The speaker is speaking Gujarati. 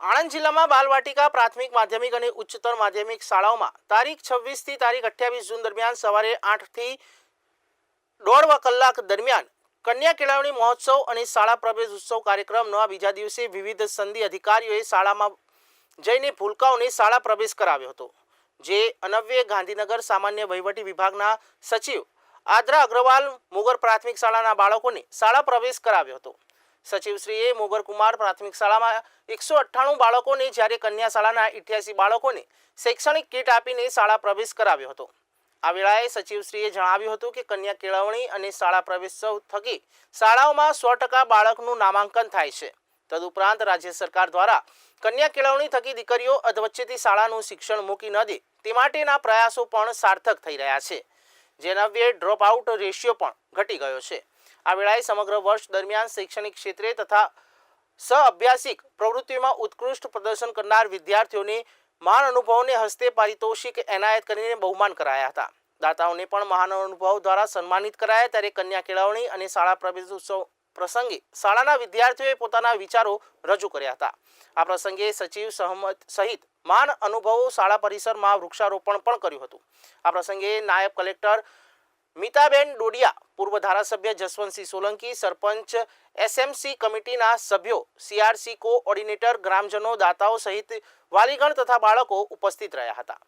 આણંદ જિલ્લામાં બાલવાટિકા પ્રાથમિક માધ્યમિક અને ઉચ્ચતર માધ્યમિક શાળાઓમાં તારીખ છવ્વીસથી તારીખ અઠ્યાવીસ જૂન દરમિયાન સવારે આઠથી દોઢ કલાક દરમિયાન કન્યા કેળવણી મહોત્સવ અને શાળા પ્રવેશ ઉત્સવ કાર્યક્રમનો બીજા દિવસે વિવિધ સંધિ અધિકારીઓએ શાળામાં જઈને ભૂલકાઓને શાળા પ્રવેશ કરાવ્યો હતો, જે અનવ્ય ગાંધીનગર સામાન્ય વહીવટી વિભાગના સચિવ આદ્રા અગ્રવાલ મુગર પ્રાથમિક શાળાના બાળકોને શાળા પ્રવેશ કરાવ્યો હતો. સચિવશ્રીએ મોગરકુમાર પ્રાથમિક શાળામાં એકસો અઠ્ઠાણું બાળકોને જ્યારે કન્યા શાળાના ઇઠ્યાસી બાળકોને શૈક્ષણિક કીટ આપીને શાળા પ્રવેશ કરાવ્યો હતો. આ વેળાએ સચિવશ્રીએ જણાવ્યું હતું કે કન્યા કેળવણી અને શાળા પ્રવેશોત્સવ થકી શાળાઓમાં સો ટકા બાળકનું નામાંકન થાય છે. તદુપરાંત રાજ્ય સરકાર દ્વારા કન્યા કેળવણી થકી દીકરીઓ અધવચ્ચેથી શાળાનું શિક્ષણ મૂકી ન દે તે માટેના પ્રયાસો પણ સાર્થક થઈ રહ્યા છે. જેના વે ડ્રોપ આઉટ રેશિયો પણ ઘટી ગયો છે. આ વેળાએ સમગ્ર વર્ષ દરમિયાન શૈક્ષણિક ક્ષેત્રે તથા સહઅભ્યાસિક પ્રવૃત્તિઓમાં ઉત્કૃષ્ટ પ્રદર્શન કરનાર વિદ્યાર્થીઓને મહાન અનુભવોને હસ્તે પારિતોષિક એનાયત કરીને બહુમાન કરાયા હતા. દાતાઓને પણ મહાન અનુભવ દ્વારા સન્માનિત કરાયા ત્યારે કન્યા કેળવણી અને શાળા પ્રવેશ ઉત્સવ પ્રસંગે શાળાના વિદ્યાર્થીઓએ પોતાના વિચારો રજૂ કર્યા હતા. આ પ્રસંગે સચિવ સહમત સહિત મહાન અનુભવો શાળા પરિસરમાં વૃક્ષારોપણ પણ કર્યું હતું. આ પ્રસંગે નાયબ કલેક્ટર મીતાબેન ડોડિયા, પૂર્વ ધારાસભ્ય જસવંતસિંહ સોલંકી, સરપંચ એસએમસી કમિટીના સભ્યો, સીઆરસી કો ઓર્ડિનેટર ગ્રામજનો, દાતાઓ સહિત વાલીગણ તથા બાળકો ઉપસ્થિત રહ્યા હતા.